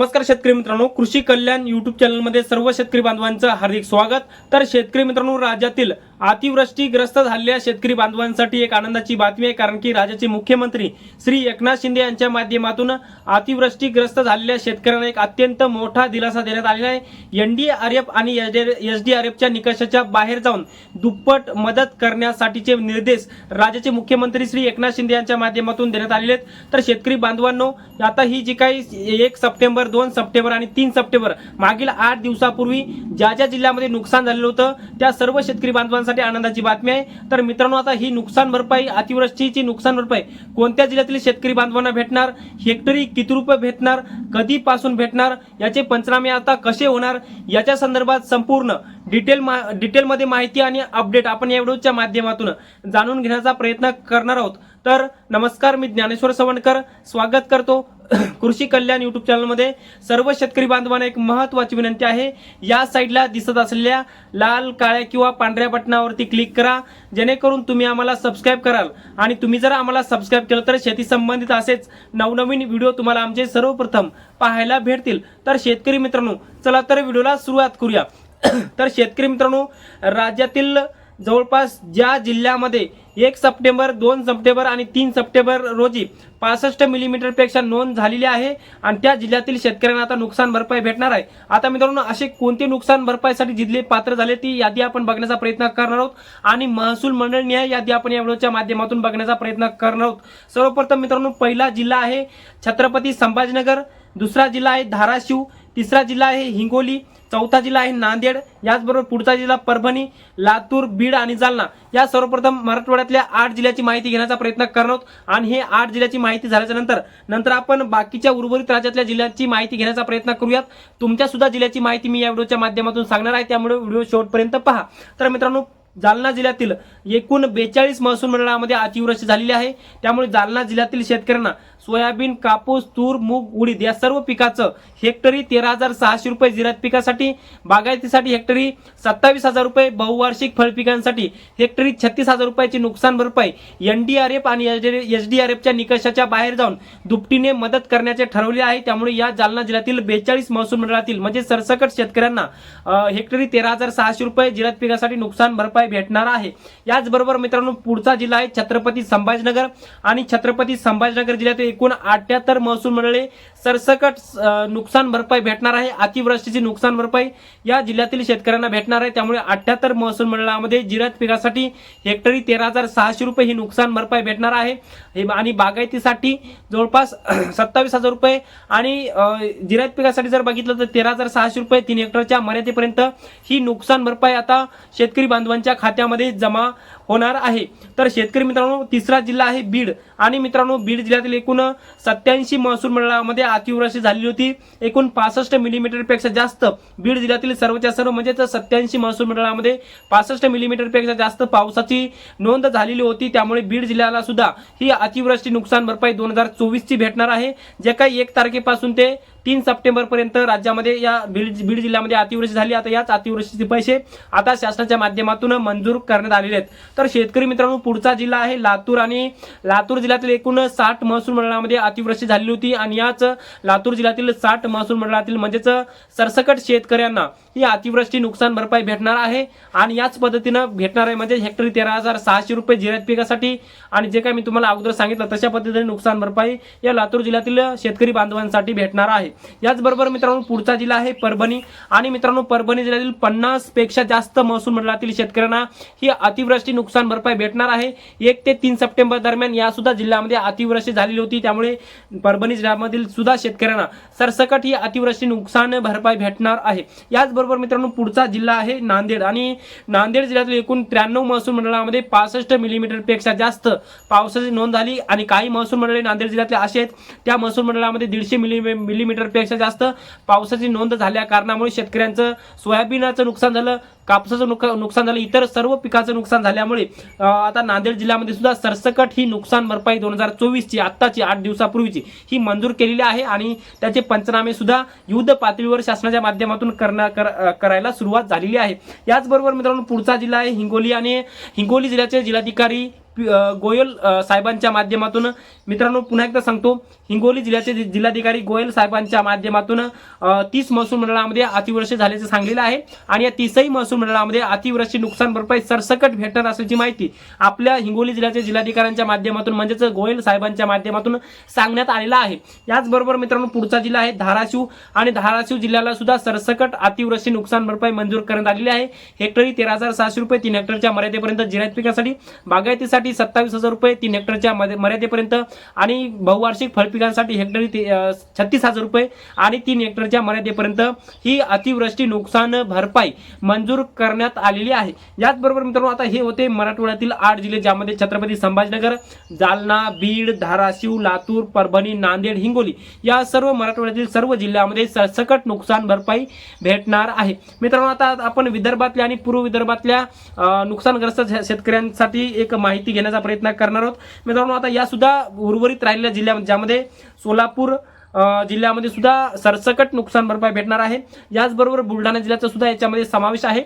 नमस्कार शेतकरी मित्रांनो कृषी कल्याण युट्यूब चॅनलमध्ये सर्व शेतकरी बांधवांचं हार्दिक स्वागत. तर शेतकरी मित्रांनो राज्यातील अतिवृष्टीग्रस्त झालेल्या शेतकरी बांधवांसाठी एक आनंदाची बातमी आहे कारण की राज्याचे मुख्यमंत्री श्री एकनाथ शिंदे यांच्या माध्यमातून अतिवृष्टीग्रस्त झालेल्या शेतकऱ्यांना एक अत्यंत मोठा दिलासा देण्यात आलेला आहे. एनडीआरएफ आणि एस डी आर एफच्या निकषाच्या बाहेर जाऊन दुप्पट मदत करण्यासाठीचे निर्देश राज्याचे मुख्यमंत्री श्री एकनाथ शिंदे यांच्या माध्यमातून देण्यात आलेले आहेत. तर शेतकरी बांधवांनो आता ही जी काही एक सप्टेंबर दोन सप्टेंबर आणि तीन सप्टेंबर मागील आठ दिवसापूर्वी ज्या ज्या जिल्ह्यामध्ये नुकसान झालेलं होतं त्या सर्व शेतकरी बांधवांसाठी आनंदाची बातमी आहे. तर मित्रांनो आता ही नुकसान भरपाई अतिवृष्टीची नुकसान भरपाई कोणत्या जिल्ह्यातील शेतकरी बांधवांना भेटणार? हेक्टरी किती रुपये भेटणार? कधीपासून भेटणार? याचे पंचनामे आता कसे होणार? याच्या संदर्भात संपूर्ण डिटेल मा डिटेलमध्ये माहिती आणि अपडेट आपण या व्हिडिओच्या माध्यमातून जाणून घेण्याचा प्रयत्न करणार आहोत. तर नमस्कार मी ज्ञानेश्वर सवणकर स्वागत करतो. कृषी कल्याण युट्यूब चॅनलमध्ये सर्व शेतकरी बांधवांना एक महत्वाची विनंती आहे. या साईडला दिसत असलेल्या लाल काळ्या किंवा पांढऱ्या बटनावरती क्लिक करा. जेणेकरून तुम्ही आम्हाला सबस्क्राईब कराल. आणि तुम्ही जर आम्हाला सबस्क्राईब केलं तर शेती संबंधित असेच नवनवीन व्हिडिओ तुम्हाला आमचे सर्वप्रथम पाहायला भेटतील. तर शेतकरी मित्रांनो चला तर व्हिडिओला सुरुवात करूया. तर शेतकरी मित्रांनो राज्यातील जवळपास ज्या जिल्ह्यामध्ये एक सप्टेंबर दोन सप्टेंबर आणि तीन सप्टेंबर रोजी पासष्ट मिलीमीटरपेक्षा नोंद झालेली आहे आणि त्या जिल्ह्यातील शेतकऱ्यांना आता नुकसान भरपाई भेटणार आहे. आता मित्रांनो असे कोणते नुकसान भरपाईसाठी जिल्हे पात्र झाले ती यादी आपण बघण्याचा प्रयत्न करणार आहोत. आणि महसूल मंडळ न्याय यादी आपण या व्हिडिओच्या माध्यमातून बघण्याचा प्रयत्न करणार आहोत. सर्वप्रथम मित्रांनो पहिला जिल्हा आहे छत्रपती संभाजीनगर दुसरा जिल्हा आहे धाराशिव तिसरा जिल्हा आहे हिंगोली चौथा जिल्हा आहे नांदेड याचबरोबर पुढचा जिल्हा परभणी लातूर बीड आणि जालना. या सर्वप्रथम मराठवाड्यातल्या आठ जिल्ह्याची माहिती घेण्याचा प्रयत्न करणार आहोत आणि हे आठ जिल्ह्याची माहिती झाल्याच्यानंतर नंतर आपण बाकीच्या उर्वरित राज्यातल्या जिल्ह्याची माहिती घेण्याचा प्रयत्न करूयात. तुमच्या सुद्धा जिल्ह्याची माहिती मी या व्हिडिओच्या माध्यमातून सांगणार आहे त्यामुळे व्हिडिओ शेवटपर्यंत पहा. तर मित्रांनो जालना जिल्ह्यातील एकूण बेचाळीस महसूल मंडळामध्ये अतिवृष्टी झालेली आहे. त्यामुळे जालना जिल्ह्यातील शेतकऱ्यांना सोयाबीन कापूस तूर मूग उडीद या सर्व पिकाचं हेक्टरी तेरा हजार सहाशे रुपये जिरात पिकासाठी बागायतीसाठी हेक्टरी सत्तावीस हजार रुपये बहुवार्षिक फळ पिकांसाठी हेक्टरी छत्तीस हजार रुपयाची नुकसान भरपाई एनडीआरएफ आणि एस डी आर एफच्या निकषाच्या बाहेर जाऊन दुपटीने मदत करण्याचे ठरवले आहे. त्यामुळे या जालना जिल्ह्यातील बेचाळीस महसूल मंडळातील म्हणजे सरसकट शेतकऱ्यांना हेक्टरी तेरा हजार सहाशे रुपये जिरात पिकासाठी नुकसान भरपाई भेटणार आहे. याचबरोबर मित्रांनो पुढचा जिल्हा आहे छत्रपती संभाजीनगर आणि छत्रपती संभाजीनगर जिल्ह्यातील एकूण अठ्याहत्तर महसूल मंडळे सरसकट नुकसान भरपाई भेटणार आहे. अतिवृष्टीची नुकसान भरपाई या जिल्ह्यातील शेतकऱ्यांना भेटणार आहे. त्यामुळे अठ्याहत्तर महसूल मंडळामध्ये जिरात पिकासाठी हेक्टरी तेरा हजार सहाशे रुपये ही नुकसान भरपाई भेटणार आहे. हे- आणि बागायतीसाठी जवळपास सत्तावीस हजार रुपये आणि जिरायत पिकासाठी जर बघितलं तर तेरा हजार सहाशे रुपये तीन हेक्टरच्या मर्यादेपर्यंत ही नुकसान भरपाई आता शेतकरी बांधवांच्या खात्यामध्ये जमा होणार आहे. तर शेतकरी मित्रांनो तिसरा जिल्हा आहे बीड. आणि मित्रांनो बीड जिल्ह्यातील एकूण सत्याऐंशी महसूल मंडळामध्ये अतिवृष्टी झालेली होती. एकूण पासष्ट मिलीमीटरपेक्षा जास्त बीड जिल्ह्यातील सर्वच्या सर्व म्हणजेच सत्याऐंशी महसूल मंडळामध्ये पासष्ट मिलीमीटरपेक्षा जास्त पावसाची नोंद झालेली होती. त्यामुळे बीड जिल्ह्याला सुद्धा ही अतिवृष्टी नुकसान भरपाई दोन हजार चोवीसची भेटणार आहे. जे काही एक तारखेपासून ते तीन सप्टेंबर पर्यंत राज्यामध्ये या बीड बीड जिल्ह्यामध्ये अतिवृष्टी झाली. आता याच अतिवृष्टीचे पैसे आता शासनाच्या माध्यमातून मंजूर करण्यात आलेले आहेत. तर शेतकरी मित्रांनो पुढचा जिल्हा आहे लातूर आणि लातूर जिल्ह्यातील एकूण साठ महसूल मंडळामध्ये अतिवृष्टी झालेली होती आणि याच लातूर जिल्ह्यातील साठ महसूल मंडळातील म्हणजेच सरसकट शेतकऱ्यांना ही अतिवृष्टी नुकसान भरपाई भेटणार आहे आणि याच पद्धतीनं भेटणार आहे म्हणजे हेक्टरी तेरा हजार सहाशे रुपये जिरायत पिकासाठी आणि जे काही मी तुम्हाला अगोदर सांगितलं तशा पद्धतीने नुकसान भरपाई या लातूर जिल्ह्यातील शेतकरी बांधवांसाठी भेटणार आहे. याचबरोबर मित्रांनो पुढचा जिल्हा आहे परभणी. आणि मित्रांनो परभणी जिल्ह्यातील पन्नासपेक्षा जास्त महसूल मंडळातील शेतकऱ्यांना ही अतिवृष्टी नुकसान भरपाई भेटणार आहे. एक ते तीन सप्टेंबर दरम्यान या सुद्धा जिल्ह्यामध्ये अतिवृष्टी झालेली होती. त्यामुळे परभणी जिल्ह्यामधील सुद्धा शेतकऱ्यांना सरसकट ही अतिवृष्टी नुकसान भरपाई भेटणार आहे. याचबरोबर मित्रांनो पुढचा जिल्हा आहे नांदेड. आणि नांदेड जिल्ह्यातील एकूण त्र्याण्णव महसूल मंडळामध्ये पासष्ट मिलीमीटरपेक्षा जास्त पावसाची नोंद झाली. आणि काही महसूल मंडळे नांदेड जिल्ह्यातले असे आहेत. त्या महसूल मंडळामध्ये दीडशे मिली मिलीमीटर पेक्षा जास्त पावसाची नोंद झाल्या कारणामुळे शेतकऱ्यांचं सोयाबीनाचं नुकसान झालं कापसाचं नुक- नुकसान झालं इतर सर्व पिकाचं नुकसान झाल्यामुळे आता नांदेड जिल्ह्यामध्ये सुद्धा सरसकट ही नुकसान भरपाई दोन हजार चोवीसची आत्ताची आठ दिवसापूर्वीची ही मंजूर केलेली आहे आणि त्याचे पंचनामे सुद्धा युद्ध पातळीवर शासनाच्या माध्यमातून करण्या कर- करायला सुरुवात झालेली आहे. याचबरोबर मित्रांनो पुढचा जिल्हा आहे हिंगोली आणि हिंगोली जिल्ह्याचे जिल्हाधिकारी गोयल साहेबांच्या माध्यमातून मित्रांनो पुन्हा एकदा सांगतो हिंगोली जिल्ह्याचे जि- जिल्हाधिकारी गोयल साहेबांच्या माध्यमातून तीस महसूल मंडळामध्ये अतिवृष्टी झाल्याचं सांगलेलं आहे आणि या तीसही महसूल मंडळामध्ये अतिवृष्टी नुकसान भरपाई सरसकट भेटणार असल्याची माहिती आपल्या हिंगोली जिल्ह्याच्या जिल्हाधिकाऱ्यांच्या माध्यमातून म्हणजेच गोयल साहेबांच्या माध्यमातून सांगण्यात आलेला आहे. याचबरोबर मित्रांनो पुढचा जिल्हा आहे धाराशिव आणि धाराशिव जिल्ह्याला सुद्धा सरसकट अतिवृष्टी नुकसान भरपाई मंजूर करण्यात आलेली आहे. हेक्टरी तेरा हजार सहाशे रुपये तीन हेक्टरच्या मर्यादेपर्यंत जिरायत पिकासाठी बागायतीसाठी सत्तावीस हजार रुपये तीन हेक्टरच्या मर्यादेपर्यंत आणि बहुवार्षिक फळपिकांसाठी हेक्टरी छत्तीस हजार रुपये आणि तीन हेक्टरच्या मर्यादेपर्यंत ही अतिवृष्टी नुकसान भरपाई मंजूर करण्यात आलेली आहे. याचबरोबर मित्रांनो आता हे होते मराठवाड्यातील आठ जिल्हे ज्यामध्ये छत्रपती संभाजीनगर जालना बीड धाराशिव लातूर परभणी नांदेड हिंगोली या सर्व मराठवाड्यातील सर्व जिल्ह्यामध्ये सरसकट नुकसान भरपाई भेटणार आहे. मित्रांनो आता आपण विदर्भातल्या आणि पूर्व विदर्भातल्या नुकसानग्रस्त शेतकऱ्यांसाठी एक माहिती घेण्याचा प्रयत्न करणार आहोत. मित्रांनो आता या सुद्धा उर्वरित राहिलेल्या जिल्ह्यामध्ये ज्यामध्ये सोलापूर जिल्ह्यामध्ये सुद्धा सरसकट नुकसान भरपाई भेटणार आहे. याचबरोबर बुलढाणा जिल्ह्याचा सुद्धा याच्यामध्ये समावेश आहे.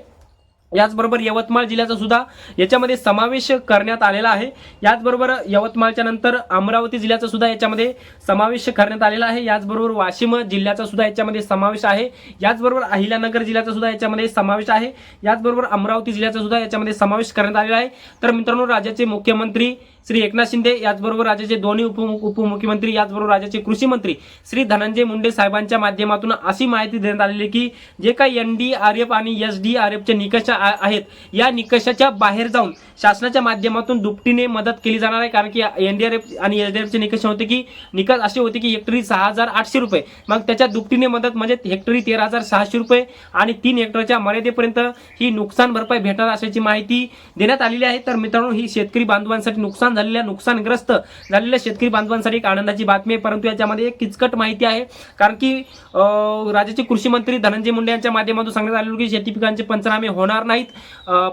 याचबरोबर यवतमाळ जिल्ह्याचा सुद्धा याच्यामध्ये समावेश करण्यात आलेला आहे. याचबरोबर यवतमाळच्या नंतर अमरावती जिल्ह्याचा सुद्धा याच्यामध्ये समावेश करण्यात आलेला आहे. याचबरोबर वाशिम जिल्ह्याचा सुद्धा याच्यामध्ये समावेश आहे. याचबरोबर अहिल्यानगर जिल्ह्याचा सुद्धा याच्यामध्ये समावेश आहे. याचबरोबर अमरावती जिल्ह्याचा सुद्धा याच्यामध्ये समावेश करण्यात आलेला आहे. तर मित्रांनो राज्याचे मुख्यमंत्री श्री एकनाथ शिंदे याचबरोबर राज्याचे दोन्ही उपमुख्यमंत्री याचबरोबर राज्याचे कृषी मंत्री श्री धनंजय मुंडे साहेबांच्या माध्यमातून अशी माहिती देण्यात आलेली की जे काही एन डी आर एफ आणि एस डी आर एफचे निकष आहेत या निकषाच्या बाहेर जाऊन शासनाच्या माध्यमातून दुपटीने मदत केली जाणार आहे. कारण की एन डी आर एफ आणि एस डी आर एफचे निकष होते की निकष असे होते की हेक्टरी सहा हजार आठशे रुपये. मग त्याच्या दुपटीने मदत म्हणजे हेक्टरी तेरा हजार सहाशे रुपये आणि तीन हेक्टरच्या मर्यादेपर्यंत ही नुकसान भरपाई भेटणार असल्याची माहिती देण्यात आलेली आहे. तर मित्रांनो ही शेतकरी बांधवांसाठी नुकसान झालेल्या नुकसानग्रस्त झालेल्या शेतकरी बांधवांसाठी एक आनंदाची बातमी आहे. परंतु याच्यामध्ये एक किचकट माहिती आहे. कारण की राज्याचे कृषी मंत्री धनंजय मुंडे यांच्या माध्यमातून सांगण्यात आलेलं की शेती पिकांचे पंचनामे होणार नाहीत.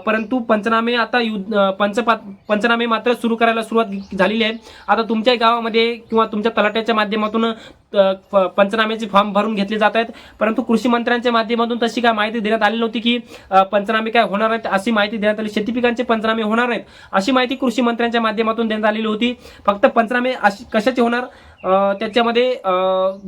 परंतु पंचनामे आता युद्ध पंचपा पंचनामे मात्र सुरू करायला सुरुवात झालेली आहे. आता तुमच्या गावामध्ये किंवा तुमच्या तलाट्याच्या माध्यमातून पंचनाम्याचे फॉर्म भरून घेतले जात आहेत. परंतु कृषी मंत्र्यांच्या माध्यमातून तशी काय माहिती देण्यात आली नव्हती की पंचनामे काय होणार आहेत अशी माहिती देण्यात आली. शेती पिकांचे पंचनामे होणार नाहीत अशी माहिती कृषी मंत्र्यांच्या माध्यमातून देण्यात आलेली होती. फक्त पंचनामे अशी कशाचे होणार? त्याच्यामध्ये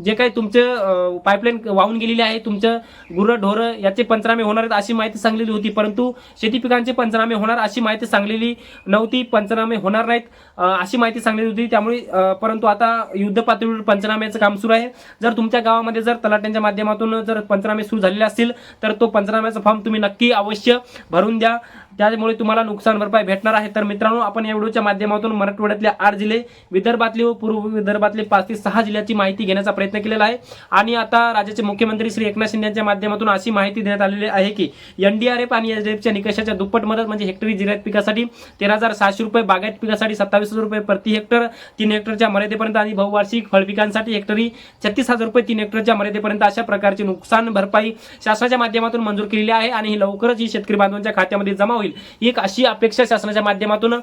जे काही तुमचं पाईपलाईन वाहून गेलेली आहे तुमचं गुरं ढोरं याचे पंचनामे होणार आहेत अशी माहिती सांगलेली होती परंतु शेती पिकांचे पंचनामे होणार अशी माहिती सांगलेली नव्हती पंचनामे होणार नाहीत अशी माहिती सांगलेली होती. त्यामुळे परंतु आता युद्ध पातळीवर पंचनाम्याचं काम सुरू आहे. जर तुमच्या गावामध्ये जर तलाट्यांच्या माध्यमातून जर पंचनामे सुरू झालेले असतील तर तो पंचनाम्याचा फॉर्म तुम्ही नक्की अवश्य भरून द्या. त्यामुळे तुम्हाला नुकसान भरपाई भेटणार आहे. तर मित्रांनो आपण या व्हिडिओच्या माध्यमातून मराठवाड्यातल्या आठ जिल्हे विदर्भातले व पूर्व विदर्भातले पाच ते सहा जिल्ह्याची माहिती घेण्याचा प्रयत्न केलेला आहे. आणि आता राज्याचे मुख्यमंत्री श्री एकनाथ शिंदे यांच्या माध्यमातून अशी माहिती देण्यात आलेली आहे की एनडीआरएफ आणि एसडीएफच्या निकषाच्या दुप्पट मदत म्हणजे हेक्टरी जिल्ह्यात पिकासाठी तेरा हजार सहाशे रुपये बागायत पिकासाठी सत्तावीस हजार रुपये प्रति हेक्टर तीन हेक्टरच्या मर्यादेपर्यंत आणि बहुवार्षिक फळपिकांसाठी हेक्टरी छत्तीस हजार रुपये तीन हेक्टरच्या मर्यादेपर्यंत अशा प्रकारची नुकसान भरपाई शासनाच्या माध्यमातून मंजूर केलेली आहे आणि ही लवकरच ही शेतकरी बांधवांच्या खात्यामध्ये जमा होईल ही एक अशी अपेक्षा शासनाच्या माध्यमातून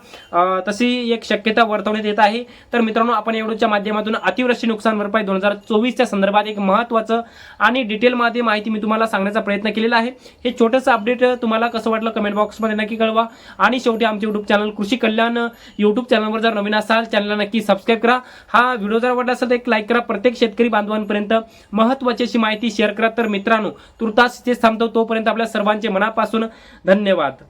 तशी एक शक्यता वर्तवण्यात येत आहे. तर मित्रांनो आपण एवढ्याच्या माध्यमातून अतिवृष्टी नुकसान भरपाई दोन हजार चोवीसच्या संदर्भात एक महत्त्वाचं आणि डिटेलमध्ये माहिती मी तुम्हाला सांगण्याचा प्रयत्न केलेला आहे. हे छोटंसं अपडेट तुम्हाला कसं वाटलं कमेंट बॉक्समध्ये नक्की कळवा. आणि शेवटी आमचे युट्यूब चॅनल कृषी कल्याण युट्यूब चॅनलवर जर नवीन असाल चॅनलला नक्की सबस्क्राईब करा. हा व्हिडिओ जर आवडला असेल तर एक लाईक करा. प्रत्येक शेतकरी बांधवांपर्यंत महत्त्वाची अशी माहिती शेअर करा. तर मित्रांनो तुर्तास तेच थांबतो. तोपर्यंत आपल्या सर्वांचे मनापासून धन्यवाद.